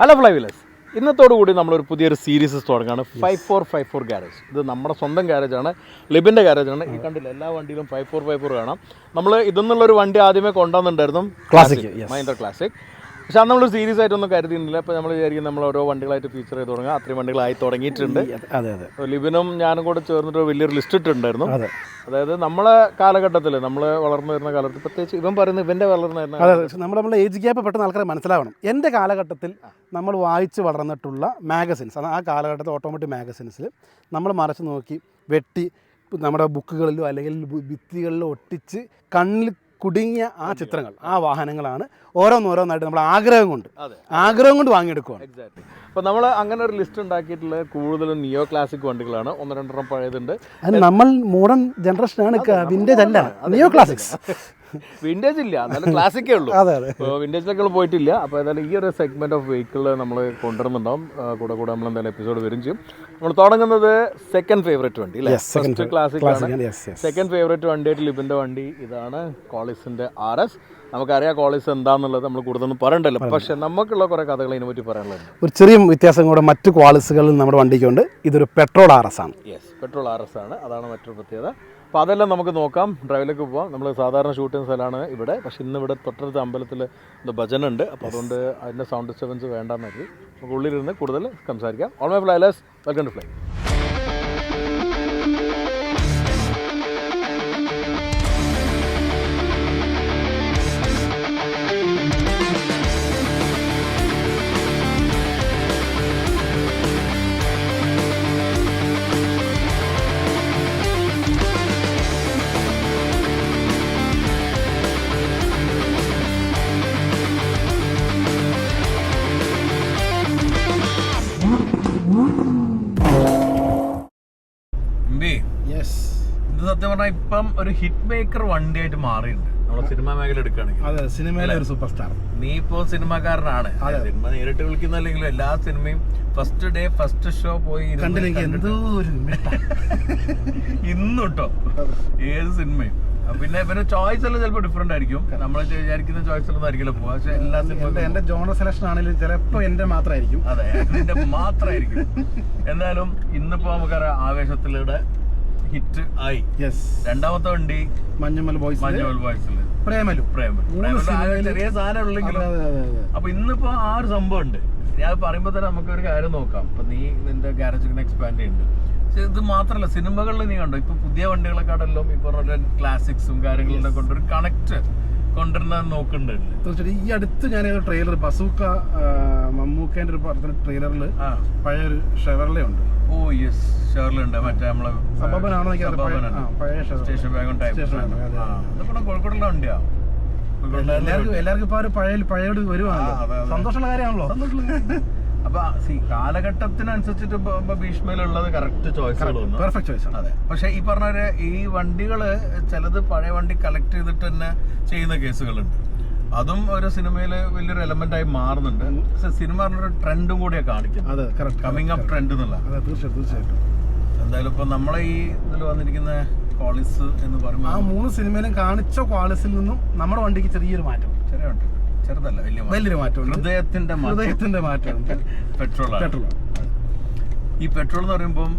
Hello ഫ്ലൈവിലേഴ്സ് ഇന്നത്തോടു കൂടി നമ്മളൊരു പുതിയൊരു സീരീസ് തുടങ്ങുകയാണ് five four five four garage ഇത് നമ്മുടെ സ്വന്തം ഗാരേജാണ് ലിബിന്റെ ഗാരേജാണ് ഈ കണ്ടില്ല എല്ലാ വണ്ടിയിലും ഫൈവ് ഫോർ ഫൈവ് ഫോർ കാണാം. നമ്മൾ ഇതെന്നുള്ളൊരു വണ്ടി ആദ്യമേ കൊണ്ടുവന്നിട്ടുണ്ടായിരുന്നു. ക്ലാസിക് മൈൻഡർ ക്ലാസിക് പക്ഷെ അത് നമ്മൾ സീരിയസ് ആയിട്ടൊന്നും കരുതിയിട്ടില്ല അപ്പോൾ നമ്മൾ വിചാരിക്കും നമ്മൾ ഓരോ വണ്ടികളായിട്ട് ഫീച്ചർ ചെയ്ത് തുടങ്ങുക അത്രയും വണ്ടികളായി തുടങ്ങിയിട്ടുണ്ട്. അതെ അതെ ലിബിനും ഞാനും കൂടെ ചേർന്നിട്ട് വലിയൊരു ലിസ്റ്റ് ഇട്ടിട്ടുണ്ടായിരുന്നു. അതെ. അതായത് നമ്മളെ കാലഘട്ടത്തിൽ നമ്മൾ വളർന്നു വരുന്ന കാലത്ത് പ്രത്യേകിച്ച് ഇവൻ പറയുന്നത് ഇവന്റെ വളർന്നു വരുന്ന അതെ നമ്മൾ നമ്മൾ ഏജ് ഗ്യാപ്പ് പെട്ടെന്ന് ആൾക്കാരെ മനസ്സിലാവണം. എന്റെ കാലഘട്ടത്തിൽ നമ്മൾ വായിച്ച് വളർന്നിട്ടുള്ള മാഗസിൻസ് അത് ആ കാലഘട്ടത്തിൽ ഓട്ടോമാറ്റിക് മാഗസിൻസിൽ നമ്മൾ മറച്ച് നോക്കി വെട്ടി നമ്മുടെ ബുക്കുകളിലോ അല്ലെങ്കിൽ ഭിത്തികളിലോ ഒട്ടിച്ച് കണ്ണിൽ കുടുങ്ങിയ ആ ചിത്രങ്ങൾ ആ വാഹനങ്ങളാണ് ഓരോന്നോരോന്നായിട്ട് നമ്മൾ ആഗ്രഹം കൊണ്ട്. ആഗ്രഹം കൊണ്ട് വാങ്ങിയെടുക്കുകയാണ് അപ്പോൾ നമ്മൾ അങ്ങനെ ഒരു ലിസ്റ്റ് ഉണ്ടാക്കിയിട്ടുള്ള കൂടുതലും നിയോ ക്ലാസിക് വണ്ടികളാണ്. ഒന്ന് രണ്ടെണ്ണം പഴയതുണ്ട്. അത് നമ്മൾ മോഡേൺ ആണ് വിന്റേജ് അല്ല. നിയോ ക്ലാസിക്സ് വിന്റേജ് ഇല്ല. എന്നാലും ക്ലാസിക്കേ ഉള്ളൂ. അതെ അതെ. അപ്പോൾ വിന്റേജിലൊക്കെ പോയിട്ടില്ല. അപ്പോൾ ഏതായാലും ഈ ഒരു സെഗ്മെന്റ് ഓഫ് വെഹിക്കിൾ നമ്മൾ കൊണ്ടുവരുന്നുണ്ടാവും. കൂടെ കൂടെ നമ്മൾ എന്തായാലും എപ്പിസോഡ് വരും ചെയ്യും. നമ്മൾ തുടങ്ങുന്നത് സെക്കൻഡ് ഫേവറേറ്റ് വണ്ടി അല്ലേ? ഫസ്റ്റ് ക്ലാസിക് ആണ്. സെക്കൻഡ് ഫേവറേറ്റ് വണ്ടിയായിട്ട് ലിബിന്റെ വണ്ടി ഇതാണ്. കോളിസിന്റെ ആർ എസ് നമുക്കറിയാം കോളേജ് എന്താണെന്നുള്ളത് നമ്മൾ കൂടുതലൊന്നും പറയണ്ടല്ലോ. പക്ഷേ നമുക്കുള്ള കുറേ കഥകൾ ഇതിനെ പറ്റി പറയാനുള്ളത് ഒരു ചെറിയ വ്യത്യാസം കൂടെ മറ്റു കോളേജുകളിൽ നമ്മുടെ വണ്ടിക്കുണ്ട്. ഇതൊരു പെട്രോൾ ആർ എസ് ആണ്. യെസ് പെട്രോൾ ആർ എസ് ആണ്. അതാണ് മറ്റൊരു പ്രത്യേകത. അപ്പോൾ അതെല്ലാം നമുക്ക് നോക്കാം. ഡ്രൈവിലേക്ക് പോവാം. നമ്മൾ സാധാരണ ഷൂട്ടിങ് സ്ഥലമാണ് ഇവിടെ. പക്ഷെ ഇന്ന് ഇവിടെ തൊട്ടടുത്ത അമ്പലത്തിൽ ഭജന ഉണ്ട് അപ്പോൾ അതുകൊണ്ട് അതിന്റെ സൗണ്ട് ഡിസ്റ്റർബൻസ് വേണ്ടെന്നു നമുക്ക് ഉള്ളിലിരുന്ന് കൂടുതൽ സംസാരിക്കാം. All my flyers welcome to fly yes ഇത് സത്യം പറഞ്ഞാൽ ഇപ്പം ഒരു ഹിറ്റ് മേക്കർ വണ്ടിയായിട്ട് മാറിയിട്ടുണ്ട്. നമ്മളെ സിനിമാ മേഖല എടുക്കുകയാണെങ്കിൽ അതെ സിനിമയിലെ ഒരു സൂപ്പർ സ്റ്റാർ നീ ഇപ്പോ സിനിമാക്കാരനാണ് സിനിമ നേരിട്ട് വിളിക്കുന്നില്ലെങ്കിലും എല്ലാ സിനിമയും ഫസ്റ്റ് ഡേ ഫസ്റ്റ് ഷോ പോയി ഇന്നുട്ടോ. ഏത് സിനിമയും. പിന്നെ പിന്നെ ചോയ്സ് എല്ലാം ചിലപ്പോൾ ഡിഫറെന്റ് ആയിരിക്കും. നമ്മൾ വിചാരിക്കുന്ന ചോയ്സ് ഒന്നും ആയിരിക്കില്ല പോവാ പക്ഷെ എല്ലാ സിനിമയും സിനിമ എന്റെ ജോണർ സെലക്ഷൻ ആണെങ്കിലും ചിലപ്പോ എന്റെ മാത്രമായിരിക്കും അതെ എന്റെ മാത്രമായിരിക്കും എന്നാലും ഇന്നിപ്പോ നമുക്കറിയാം ആവേശത്തിലൂടെ ഹിറ്റ് ആയി. യെസ് രണ്ടാമത്തെ വണ്ടി മഞ്ഞമല ബോയ്സ് മഞ്ഞമല ബോയ്സിൽ പ്രേമലു. പ്രേമലു. ചെറിയ സാധനം ഉള്ളെങ്കിലും. അപ്പൊ ഇന്നിപ്പോ ആ ഒരു സംഭവം ഉണ്ട്. ഞാൻ പറയുമ്പോ തന്നെ നമുക്ക് ഒരു കാര്യം നോക്കാം. ഇപ്പൊ നീ നിന്റെ ഗാരേജ് എക്സ്പാൻഡ് ചെയ്യുന്നുണ്ട് പക്ഷെ ഇത് മാത്രല്ല സിനിമകളിൽ നീ കണ്ടോ? ഇപ്പൊ പുതിയ വണ്ടികളെക്കാടെല്ലാം ഇപ്പൊ ക്ലാസിക്സും കാര്യങ്ങളും കൊണ്ട് ഒരു കണക്ട് കൊണ്ടുവരുന്ന നോക്കുന്നുണ്ട് തീർച്ചയായിട്ടും. ഈ അടുത്ത് ഞാൻ ട്രെയിലർ ബസൂക്ക മമ്മൂക്കേന്റെ ഒരു പടത്തിന്റെ ട്രെയിലറിൽ പഴയ പഴയൊരു ഷെവർലെ ഉണ്ട് ഓ യെസ് ഷെയറിലുണ്ട് മറ്റേ നമ്മളെ ഷെവർലെ. സ്റ്റേഷൻ വാഗൺ ടൈപ്പ് വണ്ടിയാ. കോഴിക്കോടുള്ള എല്ലാവർക്കും എല്ലാവർക്കും ഇപ്പൊ പഴയ ഒരു പഴയ വരുവാണല്ലോ. സന്തോഷമുള്ള കാര്യമാണല്ലോ. അപ്പൊ സി കാലഘട്ടത്തിനനുസരിച്ചിട്ട് ഭീഷ്മയിലുള്ളത് കറക്റ്റ് ചോയ്സ് പെർഫെക്റ്റ് ചോയ്സ് ആണ്. അതെ. പക്ഷെ ഈ പറഞ്ഞ ഈ വണ്ടികൾ ചിലത് പഴയ വണ്ടി കളക്ട് ചെയ്തിട്ട് തന്നെ ചെയ്യുന്ന കേസുകളുണ്ട്. അതും ഒരു സിനിമയിൽ വലിയൊരു എലമെന്റ് ആയി മാറുന്നുണ്ട്. പക്ഷെ സിനിമ പറഞ്ഞൊരു ട്രെൻഡും കൂടെ കാണിക്കുന്നത്. കമ്മിങ് അപ്പ് ട്രെൻഡ് എന്നുള്ള. തീർച്ചയായിട്ടും എന്തായാലും ഇപ്പൊ നമ്മളെ ഈ ഇതിൽ വന്നിരിക്കുന്ന ക്വാളിസ് എന്ന് പറയുമ്പോൾ ആ മൂന്ന് സിനിമയിലും കാണിച്ച ക്വാളിസിൽ നിന്നും നമ്മുടെ വണ്ടിക്ക് ചെറിയൊരു മാറ്റം. ചെറിയ വണ്ടി. ചെറുതല്ല വലിയ. വലിയൊരു മാറ്റമുണ്ട്. ഹൃദയത്തിന്റെ ഹൃദയത്തിന്റെ മാറ്റമുണ്ട് പെട്രോൾ പെട്രോൾ ഈ പെട്രോൾ എന്ന് പറയുമ്പം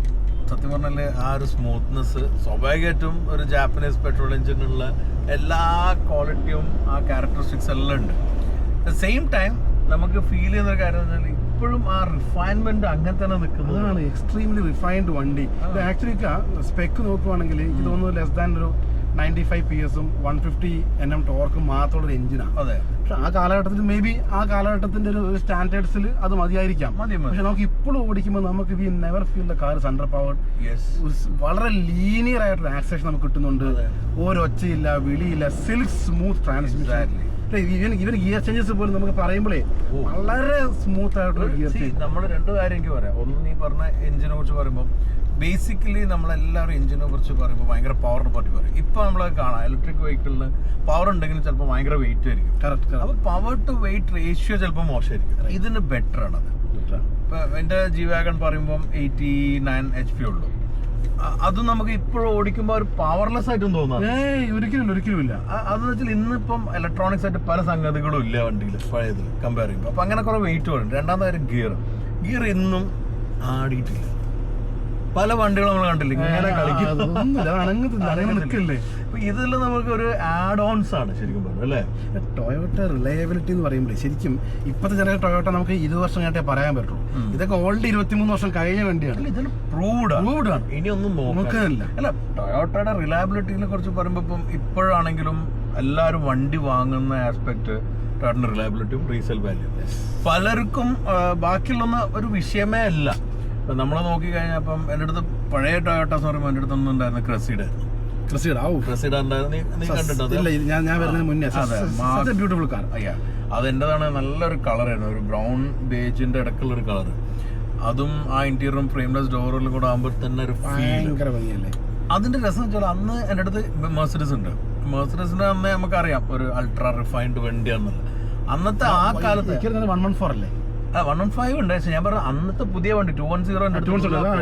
സത്യം പറഞ്ഞാൽ ആ ഒരു സ്മൂത്ത്നെസ് സ്വാഭാവികമായിട്ടും ഒരു ജാപ്പനീസ് പെട്രോൾ എഞ്ചിനുള്ള എല്ലാ ക്വാളിറ്റിയും ആ ക്യാരക്ടറിസ്റ്റിക്സ് എല്ലാം ഉണ്ട്. സെയിം ടൈം നമുക്ക് ഫീൽ ചെയ്യുന്ന ഒരു കാര്യം എന്ന് ഇപ്പോഴും ആ റിഫൈൻമെന്റ് അങ്ങനെ തന്നെ നിൽക്കുന്നത് അതാണ് എക്സ്ട്രീംലി റിഫൈൻഡ് വണ്ടി. ആക്ച്വലി സ്പെക്ക് നോക്കുവാണെങ്കിൽ എനിക്ക് തോന്നുന്നു ലെസ് ദാൻ ഒരു നയന്റി ഫൈവ് പി എസും വൺ ഫിഫ്റ്റി എൻ എം ടോർക്കും മാത്രമുള്ള ഒരു എഞ്ചിനാണ് അതെ. പക്ഷെ ആ കാലഘട്ടത്തിൽ മേ ബി ആ കാലഘട്ടത്തിന്റെ ഒരു സ്റ്റാൻഡേർഡ്സിൽ അത് മതിയായിരിക്കാം. മതി മതി. പക്ഷെ നമുക്ക് ഇപ്പോഴും ഓടിക്കുമ്പോൾ നമുക്ക് we never feel the car is under power yes വളരെ ലീനിയർ ആയിട്ടൊരു ആക്സേഷൻ നമുക്ക് കിട്ടുന്നുണ്ട്. ഓരൊച്ചയില്ല വിളിയില്ല silk smooth transmission. Even even gear changes പോലും നമുക്ക് പറയുമ്പോഴേ. വളരെ സ്മൂത്ത് ആയിട്ടുള്ള ഗിയർ ചേഞ്ച് നമ്മൾ രണ്ട് കാര്യം എനിക്ക് പറയാം. ഒന്ന് നീ പറഞ്ഞ എഞ്ചിനെ കുറിച്ച് പറയുമ്പോൾ ബേസിക്കലി നമ്മളെല്ലാവരും എഞ്ചിനെ കുറിച്ച് പറയുമ്പോൾ ഭയങ്കര പവറിനെ പറ്റി പറയും. ഇപ്പോൾ നമ്മൾ കാണാം ഇലക്ട്രിക് വെഹിക്കിളിന് പവർ ഉണ്ടെങ്കിലും ചിലപ്പോൾ ഭയങ്കര വെയിറ്റ് ആയിരിക്കും. കറക്റ്റ് അപ്പോൾ പവർ ടു വെയിറ്റ് റേഷ്യോ ചിലപ്പോൾ മോശമായിരിക്കും. ഇതിന് ബെറ്റർ ആണ് അത്. ഇപ്പം എന്റെ ജി വാഗൺ പറയുമ്പോൾ എയ്റ്റി നയൻ എച്ച് പി ഉള്ളൂ അത് നമുക്ക് ഇപ്പോഴും ഓടിക്കുമ്പോൾ ഒരു പവർലെസ് ആയിട്ടും തോന്നാം. ഒരിക്കലും ഒരിക്കലും ഇല്ല അതെന്ന് വെച്ചാൽ ഇന്നിപ്പം ഇലക്ട്രോണിക്സ് ആയിട്ട് പല സംഗതികളും ഇല്ല വണ്ടിയിൽ പഴയതിൽ കമ്പയർ ചെയ്യുമ്പോൾ അപ്പം അങ്ങനെ കുറേ വെയിറ്റ് വരും രണ്ടാമത്തെ കാര്യം ഗിയർ ഗിയർ ഇന്നും ആടിയിട്ടില്ല. പല വണ്ടികളും നമ്മൾ കണ്ടില്ലേ? ഇങ്ങനെ കളിക്കുന്നില്ലേ ഇതിൽ നമുക്ക് ഒരു ആഡ് ഓൺസ് ആണ് ശരിക്കും പറഞ്ഞു അല്ലേ? ടൊയോട്ട റിലയബിലിറ്റി എന്ന് പറയുമ്പോൾ ശരിക്കും ഇപ്പോഴത്തെ ചെറിയ ടൊയോട്ട നമുക്ക് ഇരുപത് വർഷം കഴിഞ്ഞിട്ടേ പറയാൻ പറ്റുള്ളൂ. ഇതൊക്കെ ഓൾഡ് ഇരുപത്തിമൂന്ന് വർഷം കഴിഞ്ഞ വണ്ടിയാണ്. ഇതിൽ പ്രൂവ്ഡ് Proved ആണ്. ഇനിയൊന്നും നോക്കാനില്ല. അല്ല ടൊയോട്ടയുടെ റിലയബിലിറ്റിനെ കുറിച്ച് പറയുമ്പോൾ ഇപ്പം ഇപ്പോഴാണെങ്കിലും എല്ലാവരും വണ്ടി വാങ്ങുന്ന ആസ്പെക്ട് ടൊയോട്ടിന്റെ റിലയബിലിറ്റിയും റീസെൽ വാല്യൂ പലർക്കും ബാക്കിയുള്ളൊന്ന് ഒരു വിഷയമേ അല്ല. ഇപ്പം നമ്മൾ നോക്കിക്കഴിഞ്ഞാൽ അപ്പം എന്റെ അടുത്ത് പഴയ ടൊയോട്ടാസ് പറയുമ്പോൾ എന്റെ അടുത്തൊന്നും ഉണ്ടായിരുന്ന ക്രസീഡ് ക്രിസ്റ്റീഡ് ആവൂ ക്രസീഡ് ഉണ്ടായിരുന്നു നീ നീ കണ്ടിട്ടോ ഇല്ല ഞാൻ ഞാൻ വരുന്നതിന് മുന്നേ അതെ, ബ്യൂട്ടിഫുൾ കാർ അയ്യാ അതെന്റെതാണ് നല്ലൊരു കളറായിരുന്നു ഒരു ബ്രൗൺ ബേജിന്റെ ഇടക്കുള്ള ഒരു കളർ അതും ആ ഇന്റീരിയറും ഫ്രെയിംലെസ് ഡോറിലും കൂടെ ആകുമ്പോൾ തന്നെ ഒരു ഭയങ്കര ഭംഗിയല്ലേ അതിന്റെ രസം വെച്ചാൽ അന്ന് എന്റെ അടുത്ത് മെർസിഡസ് ഉണ്ട് മെർസിഡസിന്റെ അന്ന് നമുക്കറിയാം ഒരു അൾട്രാ റിഫൈൻഡ് വണ്ടിയാണെന്നുള്ളത് അന്നത്തെ ആ കാലത്ത് വൺ വൺ ഫോർ അല്ലേ വൺ വൺ ഫൈവ് ഉണ്ട്. പക്ഷെ ഞാൻ പറഞ്ഞ അന്നത്തെ പുതിയ വണ്ടി two one zero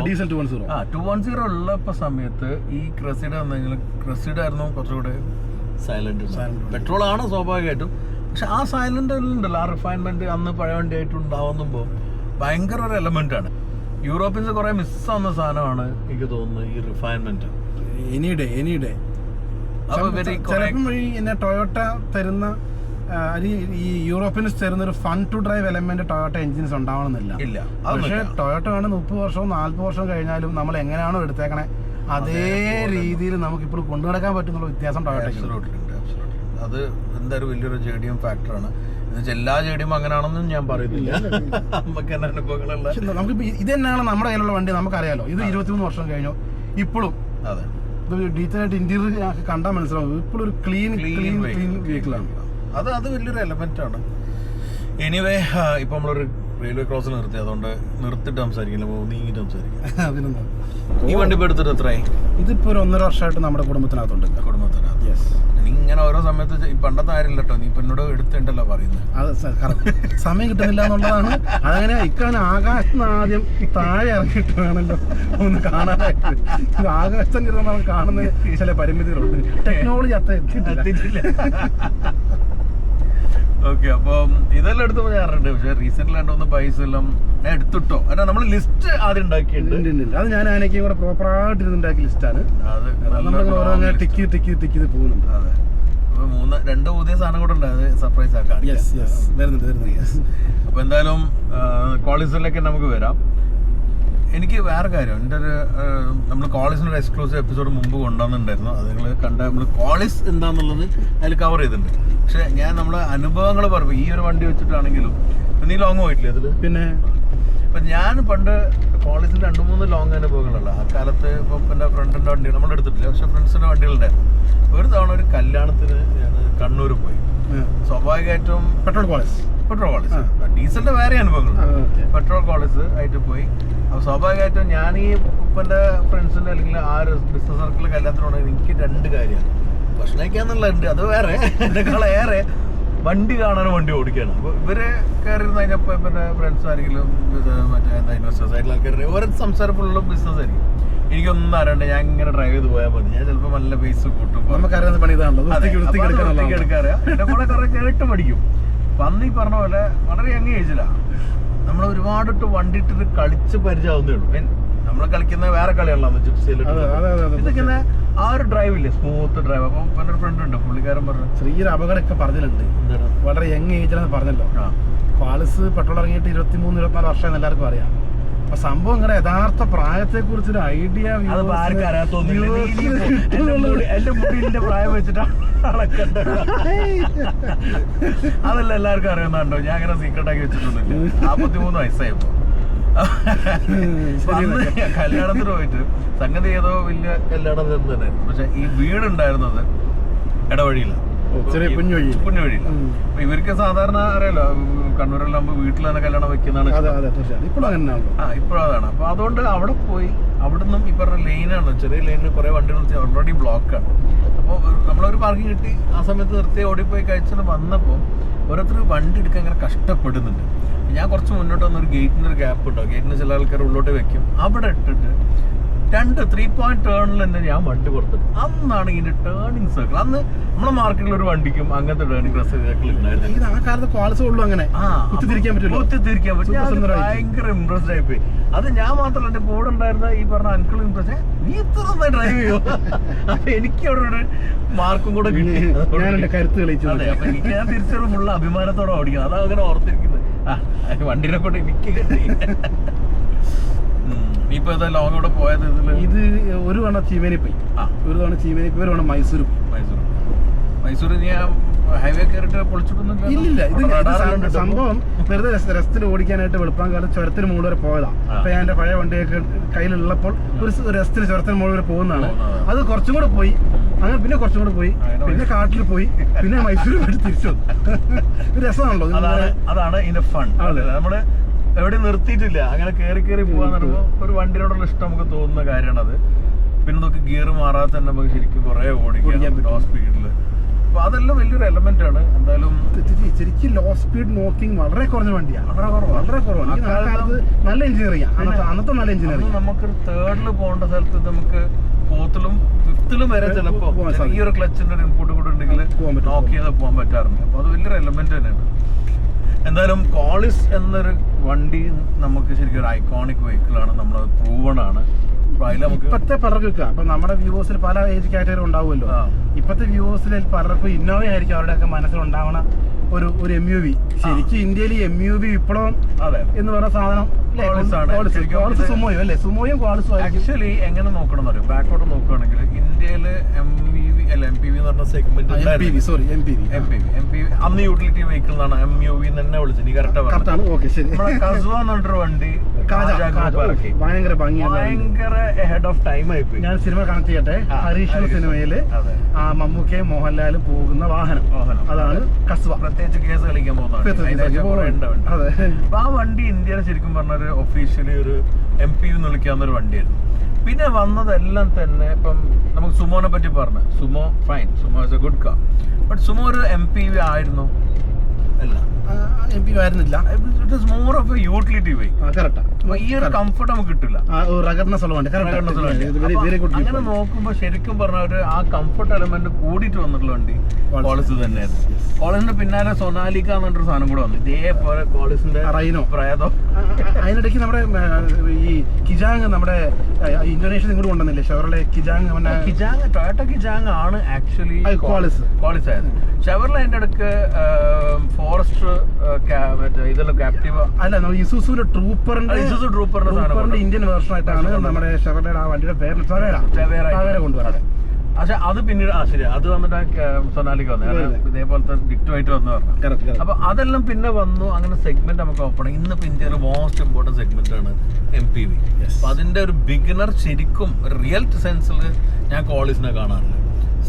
diesel two one zero ആ ടു വൺ സീറോ ഉള്ളപ്പോ സമയത്ത് ഈ ക്രസിഡ് എന്തെങ്കിലും ക്രസിഡ് ആയിരുന്നു കുറച്ചുകൂടെ സൈലന്റ് പെട്രോൾ ആണ് സ്വാഭാവികമായിട്ടും. പക്ഷെ ആ സൈലന്റ് ഉണ്ടല്ലോ. ആ റിഫൈൻമെന്റ് അന്ന് പഴയ വണ്ടി ആയിട്ട് ഉണ്ടാവുമ്പോൾ ഭയങ്കര ഒരു എലമെന്റ് ആണ്. യൂറോപ്യൻസ് കുറെ മിസ്സാവുന്ന സാധനമാണ് എനിക്ക് തോന്നുന്നത് ഈ refinement any day any day അപ്പൊ ഇവർ കുറെ ചിലപ്പം ഈ ടൊയോട്ട തരുന്ന ഈ ഈ ചേർന്ന ഒരു fun to drive element Toyota engines ഉണ്ടാവണമെന്നില്ല. ഇല്ല പക്ഷേ ടൊയോട്ട ആണ് മുപ്പത് വർഷവും നാല്പത് വർഷവും കഴിഞ്ഞാലും നമ്മൾ എങ്ങനെയാണോ എടുത്തേക്കണേ അതേ രീതിയിൽ നമുക്ക് ഇപ്പോൾ കൊണ്ടു നടക്കാൻ പറ്റുന്നുള്ള വ്യത്യാസം. അത് എന്തായാലും വലിയൊരു ജെ ഡി എം ഫാക്ടറാണ് എന്നുവെച്ചാൽ എല്ലാ ജെ ഡി എം അങ്ങനെയാണെന്നും ഞാൻ പറയുന്നില്ല. നമുക്ക് തന്നെ അനുഭവങ്ങളുള്ള നമുക്ക് ഇത് തന്നെയാണ് നമ്മുടെ കയ്യിലുള്ള വണ്ടി നമുക്കറിയാലോ. ഇത് ഇരുപത്തിമൂന്ന് വർഷം കഴിഞ്ഞു. ഇപ്പോഴും അതെ. ഡീറ്റെയിൽ ആയിട്ട് ഇന്റീരിയർ കണ്ടാൽ മനസ്സിലാവും. ഇപ്പോഴും ഒരു ക്ലീൻ ക്ലീൻ ക്ലീൻ വെഹിക്കിളാണ് അത് അത് വലിയൊരു എലമെന്റ് ആണ്. എനിവേ ഇപ്പൊ നമ്മളൊരു റെയിൽവേ ക്രോസിൽ നിർത്തി. അതുകൊണ്ട് നിർത്തിട്ട് സംസാരിക്കില്ല. നീങ്ങിട്ട് സംസാരിക്കും. ഈ വണ്ടി എടുത്തിട്ട് എത്രയായി ഇതിപ്പോ ഒരു ഒന്നര വർഷമായിട്ട് നമ്മുടെ കുടുംബത്തിനകത്തുണ്ട്. കുടുംബത്തിനകത്ത്. യെസ് നീ ഇങ്ങനെ ഓരോ സമയത്ത് ഈ പണ്ടത്തെ ആരില്ല കേട്ടോ. നീ ഇപ്പൊ എന്നോട് എടുത്തിട്ടുണ്ടല്ലോ പറയുന്നത് അത് സ- correct. സമയം കിട്ടുന്നില്ല എന്നുള്ളതാണ്. അതങ്ങനെ ഇക്കാണ് ആകാശത്ത് നിന്ന് ആദ്യം താഴെ ഇറങ്ങിയിട്ട് വേണമല്ലോ ഒന്ന് കാണാനായിട്ട്. ഇത് ആകാശത്ത് ഇരുന്ന് നമ്മൾ കാണുന്ന ചില പരിമിതികളുണ്ട്. ടെക്നോളജി അത്ര എത്തിയിട്ടില്ല. ഓക്കെ അപ്പം ഇതെല്ലാം എടുത്ത് പോയാറുണ്ട് പക്ഷെ റീസെന്റ് ആയിട്ട് ഒന്ന് പൈസ എല്ലാം എടുത്തിട്ടോ. അല്ല നമ്മൾ ലിസ്റ്റ് ആദ്യം ഉണ്ടാക്കിയിട്ടുണ്ട്. ഉണ്ട്, ഉണ്ട്, ഉണ്ട്. അത് ഞാൻ ആനയ്ക്ക് കൂടെ പ്രോപ്പറായിട്ട് ഇരുന്നുണ്ടാക്കിയ ലിസ്റ്റാണ് അത് നല്ല ടിക്കി ടിക്കി ടിക്കി ഇത് പോകുന്നുണ്ട്. അതെ. മൂന്ന് രണ്ട് പുതിയ സാധനം കൂടെ ഉണ്ട്. അത് സർപ്രൈസ് ആക്കാം. വരുന്നുണ്ട് വരുന്നുണ്ട്. അപ്പൊ എന്തായാലും കോളേജിലൊക്കെ നമുക്ക് വരാം. എനിക്ക് വേറെ കാര്യം. എന്റെ ഒരു നമ്മൾ കോളേജിന്റെ ഒരു എക്സ്ക്ലൂസീവ് എപ്പിസോഡ് മുമ്പ് കൊണ്ടുവന്നിട്ടുണ്ടായിരുന്നു. അത് നിങ്ങൾ കണ്ട നമ്മൾ കോളേജ് എന്താണെന്നുള്ളത് അതിൽ കവർ ചെയ്തിട്ടുണ്ട്. പക്ഷെ ഞാൻ നമ്മളെ അനുഭവങ്ങൾ പറഞ്ഞു ഈ ഒരു വണ്ടി വെച്ചിട്ടാണെങ്കിലും നീ ലോങ് പോയിട്ടില്ലേ അതിൽ പിന്നെ? ഇപ്പൊ ഞാൻ പണ്ട് കോളേജിൽ രണ്ട് മൂന്ന് ലോങ് അനുഭവങ്ങളുള്ള ആ കാലത്ത് ഇപ്പൊ എന്റെ ഫ്രണ്ടിന്റെ വണ്ടി നമ്മൾ എടുത്തിട്ടില്ല പക്ഷെ ഫ്രണ്ട്സിന്റെ വണ്ടികളുണ്ടായിരുന്നു. ഒരു തവണ ഒരു കല്യാണത്തിന് ഞാൻ കണ്ണൂർ പോയി. സ്വാഭാവികമായിട്ടും പെട്രോൾ കോളേജ് പെട്രോൾ കോളേജ്. ഡീസലിന്റെ വേറെ അനുഭവങ്ങൾ പെട്രോൾ കോളേജ് ആയിട്ട് പോയി. അപ്പോൾ സ്വാഭാവികമായിട്ടും ഞാൻ ഈ ഉപ്പന്റെ ഫ്രണ്ട്സിന്റെ അല്ലെങ്കിൽ ആ ഒരു ബിസിനസ് സർക്കിളിൽ കല്യാണത്തിനുണ്ടെങ്കിൽ എനിക്ക് രണ്ട് കാര്യമാണ്. ഭക്ഷണം കഴിക്കാന്നുള്ളതുണ്ട് അത് വേറെ. എന്നെക്കാളേറെ വണ്ടി കാണാനും വണ്ടി ഓടിക്കാണ് അപ്പോൾ ഇവർ കയറിയിരുന്ന് കഴിഞ്ഞപ്പോൾ പിന്നെ ഫ്രണ്ട്സ് ആരെങ്കിലും മറ്റേ എന്താ ഇൻവെസ്റ്റേഴ്സ് ആയിട്ടുള്ള ആൾക്കാർ ഓരോ സംസാരം ഫുള്ള് ബിസിനസ് ആയിരിക്കും. എനിക്കൊന്നും അറിയണ്ട. ഞാൻ ഇങ്ങനെ ഡ്രൈവ് ചെയ്ത് പോയാൽ മതി. ഞാൻ ചിലപ്പോൾ നല്ല പൈസ കൂട്ടും. നമുക്കറിയാവുന്ന പണി ഇതാണല്ലോ. വൃത്തിക്ക് എന്റെ കൂടെ കുറെ കേട്ട് പഠിക്കും. ഈ പറഞ്ഞ പോലെ വളരെ യങ് ഏജിലാ നമ്മൾ ഒരുപാട് ഇട്ട് വണ്ടി കളിച്ച് പരിചയമാവുന്നേ ഉള്ളൂ. നമ്മൾ കളിക്കുന്ന വേറെ കളിയാണല്ലോ ജിപ്സിയിൽ ഇതിങ്ങനെ ആ ഒരു ഡ്രൈവ് ഇല്ലേ? സ്മൂത്ത് ഡ്രൈവ് അപ്പം എന്റെ ഫ്രണ്ട് ഉണ്ട് പുള്ളിക്കാരൻ പറഞ്ഞു. ചെറിയൊരു അപകടമൊക്കെ പറഞ്ഞിട്ടുണ്ട്. വളരെ യങ് ഏജിലെന്ന് പറഞ്ഞല്ലോ. ആ. പാലസ് പെട്രോൾ ഇറങ്ങിയിട്ട് ഇരുപത്തി മൂന്ന് ഇരുപത്തിനാല് വർഷം എല്ലാവർക്കും അറിയാം. അപ്പൊ സംഭവം ഇങ്ങനെ യഥാർത്ഥ പ്രായത്തെ കുറിച്ചൊരു ഐഡിയ. എന്റെ മുടിന്റെ പ്രായം അതല്ല എല്ലാവർക്കും അറിയുന്നുണ്ടോ? ഞാൻ അങ്ങനെ സീക്രട്ട് ആക്കി വെച്ചിട്ടൊന്നുമില്ല. നാപ്പത്തിമൂന്ന് വയസ്സായപ്പോ. കല്യാണത്തിന് പോയിട്ട് സംഗതി ഏതോ വലിയ കല്യാണം തന്നെ. പക്ഷെ ഈ വീടുണ്ടായിരുന്നത് ഇടവഴിയില്ല ഇവർക്ക് സാധാരണ അറിയാലോ കണ്ണൂരിലാകുമ്പോ വീട്ടിൽ തന്നെ കല്യാണം വെക്കുന്നതാണ് ആ ഇപ്പോഴും അതാണ്. അപ്പൊ അതുകൊണ്ട് അവിടെ പോയി അവിടുന്ന് ഈ പറഞ്ഞ ലൈനാണ് ചെറിയ ലൈനിൽ കുറെ വണ്ടികൾ ഓൾറെഡി ബ്ലോക്കാണ് അപ്പോൾ നമ്മളൊരു പാർക്കിംഗ് കിട്ടി ആ സമയത്ത് നിർത്തി ഓടിപ്പോയി കഴിച്ചിട്ട് വന്നപ്പോൾ ഓരോരുത്തർ വണ്ടി എടുക്കാൻ ഇങ്ങനെ കഷ്ടപ്പെടുന്നുണ്ട്. ഞാൻ കുറച്ച് മുന്നോട്ട് വന്ന ഒരു ഗേറ്റിന് ഒരു ഗ്യാപ്പ് ഉണ്ടോ ഗേറ്റിന് ചില ആൾക്കാർ ഉള്ളോട്ട് വെക്കും. അവിടെ ഇട്ടിട്ട് രണ്ട് ത്രീ പോയിന്റ് ടേണിൽ തന്നെ ഞാൻ വണ്ടി കൊടുത്തു അന്നാണ് ഇതിന്റെ ടേണിംഗ് സർക്കിൾ അന്ന് നമ്മുടെ മാർക്കറ്റിൽ ഒരു വണ്ടിക്കും അങ്ങനത്തെ ടേണിംഗ് സർക്കിൾ ഉണ്ടായിരുന്നു. ആ കാലത്ത് ഉള്ളൂ അങ്ങനെ. പറ്റും ഭയങ്കര ഇംപ്രസ്ഡ് ആയിപ്പോയി. അത് ഞാൻ മാത്രമല്ല എന്റെ കൂടെ ഉണ്ടായിരുന്ന ഈ പറഞ്ഞ അങ്കിൾ ഇമ്പ്രസ് നീ ഇത്ര നന്നായി ഡ്രൈവ് ചെയ്യോ അപ്പൊ എനിക്ക് അവിടെ ഒരു മാർക്കും കൂടെ കിട്ടി. കരുത്ത് അതെ അപ്പൊ എനിക്ക് ഞാൻ തിരിച്ചൊരു മുള്ള അഭിമാനത്തോടെ ഓടിക്കുന്നത് അതാ അങ്ങനെ ഓർത്തിരിക്കുന്നത്. ആ വണ്ടിനെ കൊണ്ട് എനിക്ക് കിട്ടി. ഇപ്പൊ ലോങ് ഇവിടെ പോയത് ഇത് ഒരു തവണ ചീമേനി പോയി. ഒരു തവണ ചീമേനി പോയി ഒരു തവണ മൈസൂർ മൈസൂർ മൈസൂർ നീ ഹൈവേ കയറിട്ട് പൊളിച്ചിട്ടൊന്നും ഇല്ല ഇത് സംഭവം വെറുതെ രസ- രസത്തിൽ ഓടിക്കാനായിട്ട് വെളുപ്പാങ്കാലം ചുരത്തിന് മുകളിൽ വരെ പോയതാണ്. അപ്പൊ ഞാൻ എന്റെ പഴയ വണ്ടിയൊക്കെ കയ്യിലുള്ളപ്പോൾ ഒരു രസത്തിൽ ചുരത്തിന് മുകളിൽ വരെ പോകുന്നതാണ്. അത് കുറച്ചും കൂടെ പോയി. അങ്ങനെ പിന്നെ കുറച്ചും കൂടെ പോയി. പിന്നെ കാട്ടിൽ പോയി. പിന്നെ മൈസൂർ പോയിട്ട് തിരിച്ചു രസമാണല്ലോ. അതാണ് അതാണ് ഇതിന്റെ ഫൺ. നമ്മൾ എവിടെ നിർത്തിയിട്ടില്ല. അങ്ങനെ കയറി കയറി പോകാന്ന് പറയുമ്പോൾ ഒരു വണ്ടിയോടുള്ള ഇഷ്ടം നമുക്ക് തോന്നുന്ന കാര്യമാണ് അത് പിന്നെ നമുക്ക് ഗിയർ മാറാതെ തന്നെ നമുക്ക് ശരിക്കും കുറെ ഓടിക്കാം. ലോ സ്പീഡിൽ അപ്പൊ അതെല്ലാം വലിയൊരു എലമെന്റ് ആണ്. എന്തായാലും ശരി- ശരിക്കും ലോ സ്പീഡ് നോക്കിംഗ് വളരെ കുറഞ്ഞ വണ്ടിയാണ് വളരെ. വളരെ കുറവാണ് നല്ല എഞ്ചിനീയറിംഗ് അന്നത്തെ നല്ല എഞ്ചിനീയറിംഗ് നമുക്ക് തേർഡിൽ പോകേണ്ട സ്ഥലത്ത് നമുക്ക് ഫോർത്തിലും ഫിഫ്തിലും വരെ ചിലപ്പോ ഈ ഒരു ക്ലച്ചിന്റെ ഒരു ഇൻപുട്ട് കൂടെ ഉണ്ടെങ്കിൽ നോക്കിയാതെ പോകാൻ പറ്റാറുണ്ട്. അപ്പൊ അത് വലിയൊരു എലമെന്റ് തന്നെയാണ്. എന്തായാലും കോളിസ് എന്നൊരു വണ്ടി നമുക്ക് ശരിക്കും ഒരു ഐക്കോണിക് വെഹിക്കിൾ ആണ്. നമ്മൾ പ്രൂവൺ ആണ്. ഇപ്പത്തെ പലർക്കൊക്കെ അപ്പൊ നമ്മുടെ വ്യൂവേഴ്സിൽ പല ഏജ് കാറ്റഗറി ഉണ്ടാവുമല്ലോ. ഇപ്പത്തെ വ്യൂവേഴ്സിൽ പലർക്കും ഇന്നോവ ആയിരിക്കും അവരുടെയൊക്കെ മനസ്സിലുണ്ടാവണ ഒരു ഒരു എം യു വി ശരിക്കും ഇന്ത്യയിൽ എം യു വി വിപ്ലവം അതെ. എന്ന് പറഞ്ഞ സാധനം ആക്ച്വലി എങ്ങനെ നോക്കണം പറയും ബാക്കോട്ട് നോക്കുകയാണെങ്കിൽ ഇന്ത്യയിൽ എം ഇ വി അല്ല എം പി വി എന്ന് പറഞ്ഞ segment sorry M P V M P V M P V അന്ന് യൂട്ടിലിറ്റി വെഹിക്കിൾ എന്നാണ് എം യു വി തന്നെ വിളിച്ചത്. നീ കറക്റ്റ് കസുവ വണ്ടി ഭയങ്കര ഭയങ്കര ഹെഡ് ഓഫ് ടൈം ആയിപ്പോയി ഞാൻ സിനിമ കണക്ട് ചെയ്യട്ടെ? ഹരീഷ്. സിനിമയിൽ ആ മമ്മൂക്കയും മോഹൻലാലും പോകുന്ന വാഹനം. അതാണ് പ്രത്യേകിച്ച് കേസ് കളിക്കാൻ പോകുന്നതാണ്. അതെ. അപ്പൊ ആ വണ്ടി ഇന്ത്യയിൽ ശരിക്കും പറഞ്ഞ ഒരു ഒഫീഷ്യലി ഒരു എം പി എന്ന് വിളിക്കാവുന്ന ഒരു വണ്ടിയായിരുന്നു. പിന്നെ വന്നതെല്ലാം തന്നെ ഇപ്പം നമുക്ക് സുമോനെ പറ്റി പറഞ്ഞു. Sumo fine Sumo is a good car but Sumo ഒരു എം പി വി ആയിരുന്നു. അല്ല. എം പി വരുന്നില്ല it is more of a utility vehicle ഈ ഒരു കംഫർട്ട് നമുക്ക് കിട്ടില്ല. റഗർണ വെരി അങ്ങനെ നോക്കുമ്പോ ശരിക്കും പറഞ്ഞ ഒരു ആ കംഫർട്ട് എലമെന്റ് കൂടിയിട്ട് വന്നിട്ടുള്ള വണ്ടി. കോളേജ് തന്നെയായിരുന്നു. കോളേജിന്റെ പിന്നാലെ സൊനാലിക്ക എന്നൊരു സാധനം കൂടെ വന്നു. ഇതേപോലെ കോളേജിന്റെ റൈനോ പ്രേതം. അതിനിടയ്ക്ക് നമ്മുടെ ഈ കിജാങ് നമ്മുടെ ഇന്തോനേഷ്യ ഇങ്ങോട്ട് കൊണ്ടുവന്നില്ലേ? ഷെവർലെ കിജാങ് കിജാങ് ടൊയോട്ട കിജാങ് ആണ് ആക്ച്വലി കോളേജ് ക്വാളിസ് ആയത്. ഷെവർലെ അതിന്റെ അടുക്ക് ഫോറസ്റ്റ് മറ്റേ ഇതെല്ലാം ക്യാപ്റ്റീവ് അല്ല നമ്മൾ ഇസുസുലെ ട്രൂപ്പറിന്റെ ഇസുസു ട്രൂപ്പറിന്റെ ട്രൂപ്പറിന്റെ ഇന്ത്യൻ വേർഷൻ ആയിട്ടാണ്. നമ്മുടെ ഷെവർലയുടെ ആ വണ്ടിയുടെ പേര് ടവേര ടവേര ടവേര കൊണ്ടുവരാതെ പക്ഷെ അത് പിന്നീട് ആ ശരി അത് വന്നിട്ട് സൊനാലിക്ക് വന്നു. ഇതേപോലത്തെ ഡിക്റ്റുമായിട്ട് വന്നു പറഞ്ഞു. അപ്പൊ അതെല്ലാം പിന്നെ വന്നു അങ്ങനെ സെഗ്മെന്റ് നമുക്ക് ഓപ്പൺ ഇന്ന് ഇന്ത്യയിലെ മോസ്റ്റ് ഇമ്പോർട്ടന്റ് സെഗ്മെന്റ് ആണ് എം പി വി അപ്പൊ അതിന്റെ ഒരു ബിഗിനർ ശരിക്കും റിയൽ സെൻസിൽ ഞാൻ കോളേജിനെ കാണാറില്ല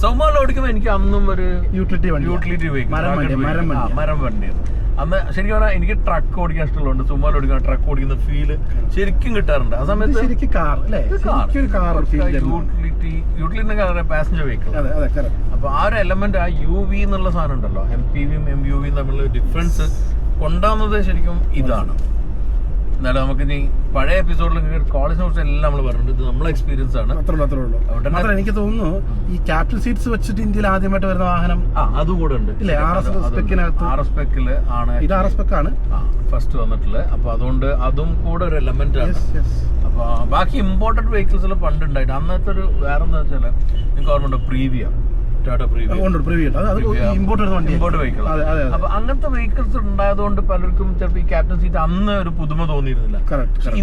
സൗമാൽ ഓടിക്കുമ്പോൾ എനിക്ക് അന്നും ഒരു യൂട്ടിലിറ്റി വണ്ടി യൂട്ടിലിറ്റി വെഹിക്കിൾ മരം വണ്ടി മരം വണ്ടി അന്ന് ശരിക്കും പറഞ്ഞാൽ എനിക്ക് ട്രക്ക് ഓടിക്കാൻ ഇഷ്ടമുള്ളതുകൊണ്ട് സുമാൽ ഓടിക്കാൻ ട്രക്ക് ഓടിക്കുന്ന ഫീൽ ശരിക്കും കിട്ടാറുണ്ട്. ആ സമയത്ത് ശരിക്കും കാർ അല്ലേ? യൂട്ടിലിറ്റി യൂട്ടിലിറ്റി പാസഞ്ചർ വെഹിക്കിൾ അപ്പൊ ആ ഒരു എലമെന്റ് ആ യു വി എന്നുള്ള സാധനം ഉണ്ടല്ലോ. എം പി വിയും എം യു വിയും തമ്മിലുള്ള ഡിഫറൻസ് കൊണ്ടാവുന്നത് ശരിക്കും ഇതാണ്. എന്നാലും നമുക്ക് ഇനി പഴയ എപ്പിസോഡിൽ കോളേജ് കുറിച്ച് എല്ലാം നമ്മൾ പറഞ്ഞിട്ടുണ്ട്. ഇത് നമ്മളെ എക്സ്പീരിയൻസ് ആണ്. അത്രേ ഉള്ളൂ. അത്രേ ഉള്ളൂ മാത്രം എനിക്ക് തോന്നുന്നു ഈ ക്യാപിറ്റൽ സീറ്റ്സ് വെച്ചിട്ട് ഇന്ത്യയിൽ ആദ്യമായിട്ട് വരുന്ന വാഹനം ആ അതും കൂടെ ഉണ്ട്. ഇല്ലേ? ആർ എസ് ആണ്. ഇത് ആർ എസ് ഫസ്റ്റ് വന്നിട്ടുള്ളത്. അപ്പൊ അതുകൊണ്ട് അതും കൂടെ ഒരു എലമെന്റ് ആണ്. അപ്പൊ ബാക്കി ഇമ്പോർട്ടഡ് വെഹിക്കിൾസിൽ പണ്ടുണ്ടായിട്ട്. അന്നത്തെ ഒരു വേറെ എന്താ വെച്ചാൽ നിങ്ങൾക്ക് ഓർമ്മ ഉണ്ട് പ്രിവ്യൂ അപ്പൊ അങ്ങനത്തെ വെഹിക്കിൾസ് ഉണ്ടായതുകൊണ്ട് പലർക്കും ചിലപ്പോൾ ഈ ക്യാപ്റ്റൻ സീറ്റ് അന്ന് ഒരു പുതുമ തോന്നിയിരുന്നില്ല.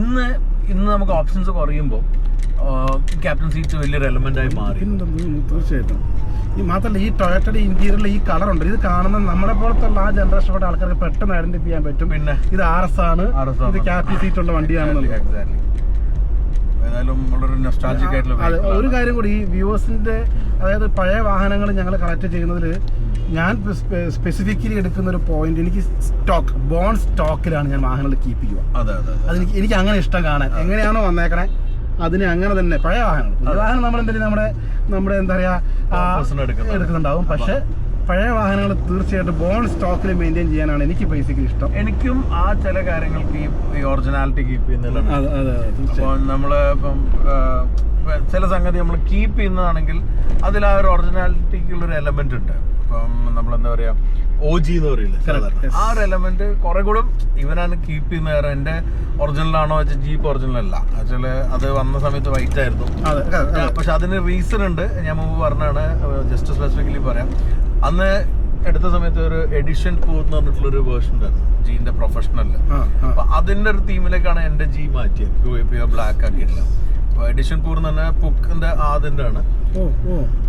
ഇന്ന് ഇന്ന് നമുക്ക് ഓപ്ഷൻസ് കുറയുമ്പോൾ ക്യാപ്റ്റൻ സീറ്റ് വലിയൊരു എലമെന്റ് ആയി മാറി. തീർച്ചയായിട്ടും. ഈ മാത്രമല്ല ഈ ടൊയറ്റയുടെ ഇന്റീരിയറിൽ ഈ കളർ ഉണ്ട്. ഇത് കാണുന്ന നമ്മളെ പോലത്തുള്ള ആ ജനറേഷൻപ്പെട്ട ആൾക്കാർക്ക് പെട്ടെന്ന് ഐഡന്റിഫൈ ചെയ്യാൻ പറ്റും. പിന്നെ? ഇത് ആർ എസ് ആണ്. ഇത് ക്യാപ്റ്റൻ സീറ്റ് ഉള്ള വണ്ടിയാണെന്നുള്ളത് Exactly. ഏതായാലും വളരെ നൊസ്റ്റാൾജിക് ആയിട്ടുള്ള അതെ ഒരു. കാര്യം കൂടി ഈ വ്യൂവേഴ്സിന്റെ അതായത് പഴയ വാഹനങ്ങൾ ഞങ്ങൾ കളക്ട് ചെയ്യുന്നതിൽ ഞാൻ സ്പെസിഫിക്കലി എടുക്കുന്ന ഒരു പോയിന്റ് എനിക്ക് സ്റ്റോക്ക് ബോൺ സ്റ്റോക്കിലാണ് ഞാൻ വാഹനങ്ങൾ കീപ്പ് ചെയ്യുക. അതെ അതെ അതെ. അതെനിക്ക് എനിക്ക് അങ്ങനെ ഇഷ്ടം കാണാൻ. എങ്ങനെയാണോ വന്നേക്കണേ അതിന് അങ്ങനെ തന്നെ പഴയ വാഹനങ്ങൾ. പുതിയ വാഹനം നമ്മൾ എന്തെങ്കിലും നമ്മുടെ നമ്മുടെ എന്താ പറയാ എടുക്കുന്നുണ്ടാവും. പക്ഷെ പഴയ വാഹനങ്ങൾ തീർച്ചയായിട്ടും ബോൺ സ്റ്റോക്കിൽ മെയിന്റെയിൻ ചെയ്യാനാണ് എനിക്ക് ബേസിക്കലി ഇഷ്ടം. എനിക്കും ആ ചില കാര്യങ്ങൾക്ക് ഈ- ഒറിജിനാലിറ്റി കീപ്പ് ചെയ്യുന്നില്ല നമ്മൾ ഇപ്പം ചില സംഗതി നമ്മൾ കീപ്പ് ചെയ്യുന്നതാണെങ്കിൽ അതിൽ ആ ഒരു ഒറിജിനാലിറ്റിക്കുള്ളൊരു എലമെന്റ് ഉണ്ട്. ഇപ്പം നമ്മളെന്താ പറയാ ഒ ജി എന്ന് പറയില്ലേ സാധാരണ. ആ ഒരു എലമെന്റ് കുറെ കൂടെ. ഇവനാണ് കീപ്പ് ചെയ്യുന്ന കാരണം എന്റെ ഒറിജിനൽ ആണോ വെച്ചാൽ ജീപ്പ് ഒറിജിനൽ അല്ല. വെച്ചാൽ അത് വന്ന സമയത്ത് വൈറ്റ് ആയിരുന്നു. പക്ഷെ അതിന് റീസൺ ഉണ്ട്. ഞാൻ മുമ്പ് പറഞ്ഞാണ് ജസ്റ്റ് സ്പെസിഫിക്കലി പറയാം. അന്ന് എടുത്ത സമയത്ത് ഒരു എഡിഷൻ പൂ എന്ന് പറഞ്ഞിട്ടുള്ള ഒരു വേർഷൻ ഉണ്ടായിരുന്നു ജീന്റെ പ്രൊഫഷണൽ അപ്പൊ അതിന്റെ ഒരു തീമിലേക്കാണ് എന്റെ ജി മാറ്റിയത്. ബ്ലാക്ക് ആക്കിയിട്ടില്ല അപ്പൊ എഡിഷൻ പൂർ എന്ന് പറഞ്ഞാൽ പുക്കിന്റെ ആദിന്റെ ആണ്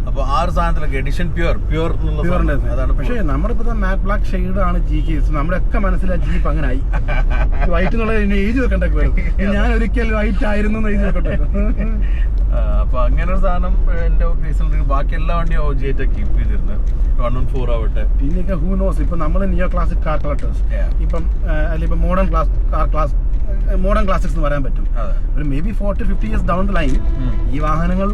അപ്പൊ ആ ഒരു സാധനത്തിലൊക്കെ എഡിഷൻ പ്യൂർ പ്യുവർ സാധനം. അതാണ് പക്ഷേ നമ്മുടെ ഇപ്പോഴത്തെ മാറ്റ് ബ്ലാക്ക് ഷെയ്ഡ് ആണ് ജി കേസ് നമ്മുടെ ഒക്കെ മനസ്സിലാ ജീപ്പ് അങ്ങനെ ആയി വൈറ്റ് എന്നുള്ള എഴുതി വെക്കണ്ടേ ഞാൻ ഒരിക്കൽ വൈറ്റ് ആയിരുന്നു എന്ന് എഴുതി വെക്കട്ടെ ആ, അപ്പൊ അങ്ങനെ ഒരു സാധനം എന്റെ ഓഫീസിൽ ബാക്കി എല്ലാ വണ്ടിയും ഓ ജി ആയിട്ട് കീപ്പ് ചെയ്തിരുന്നത് വൺ വൺ ഫോർ ആവട്ടെ. പിന്നെ ഹൂ നോസ് ഇപ്പൊ നമ്മൾ നിയോ ക്ലാസിക് കാർ കളക്ടേഴ്സ്. ഇപ്പം അല്ലെങ്കിൽ ഇപ്പൊ modern class car class modern classics എന്ന് പറയാൻ പറ്റും. ഒരു maybe forty fifty years down the line ഈ വാഹനങ്ങൾ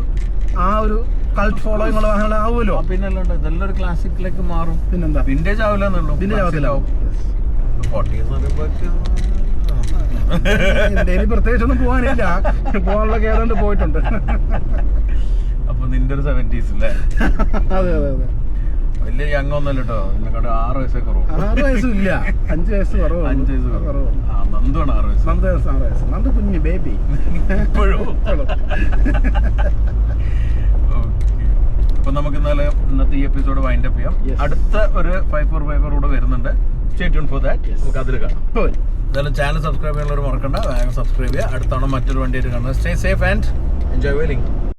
ആ ഒരു കൾട്ട് ഫോളോയിങ് ഉള്ള വാഹനങ്ങൾ ആവുമല്ലോ. ആ, പിന്നെ അല്ലാണ്ട് ഇതെല്ലാം ഒരു ക്ലാസിക്കിലേക്ക് മാറും. പിന്നെന്താ? വിന്റേജ് ആവില്ല എന്നുള്ളൂ. ഫോർട്ടി ഇയേഴ്സ് ഡെയിലി പ്രത്യേകിച്ചൊന്നും പോകാനില്ല. പോകാനുള്ള ഏതാണ്ട് പോയിട്ടുണ്ട്. അപ്പൊ നിന്റെ ഒരു സെവന്റീസ് അല്ലേ അതെ അതെ അതെ. വലിയ യങ് ഒന്നല്ല കേട്ടോ എന്നെക്കാട്ട് ആറ് വയസ്സേ കുറവ് ആറ് വയസ്സും ഇല്ല. അഞ്ച് വയസ്സ് കുറവ് അഞ്ച് വയസ്സ് കുറവ് ആ നന്ദുവാണ് ആറ് വയസ്സ്. നന്ദ വയസ്സ് ആറ് വയസ്സ്. നന്ദ കുഞ്ഞ് ബേബി ഇപ്പോഴും. അപ്പൊ നമുക്ക് ഇന്നലെ ഇന്നത്തെ ഈ എപ്പിസോഡ് വൈൻഡ് അപ്പ് ചെയ്യാം. അടുത്ത ഒരു ഫൈവ് ഫോർ ഫൈവ് ഫോർ കൂടെ വരുന്നുണ്ട്. സ്റ്റേ ട്യൂൺ ഫോർ ദാറ്റ് നമുക്ക് അതിൽ കാണാം. എന്തായാലും ചാനൽ സബ്സ്ക്രൈബ് ചെയ്യാനുള്ളവർ മറക്കണ്ട. വേഗം സബ്സ്ക്രൈബ് ചെയ്യുക. അടുത്താണ് മറ്റൊരു വണ്ടിയായിട്ട് കാണുന്നത്. Stay safe and enjoy wheeling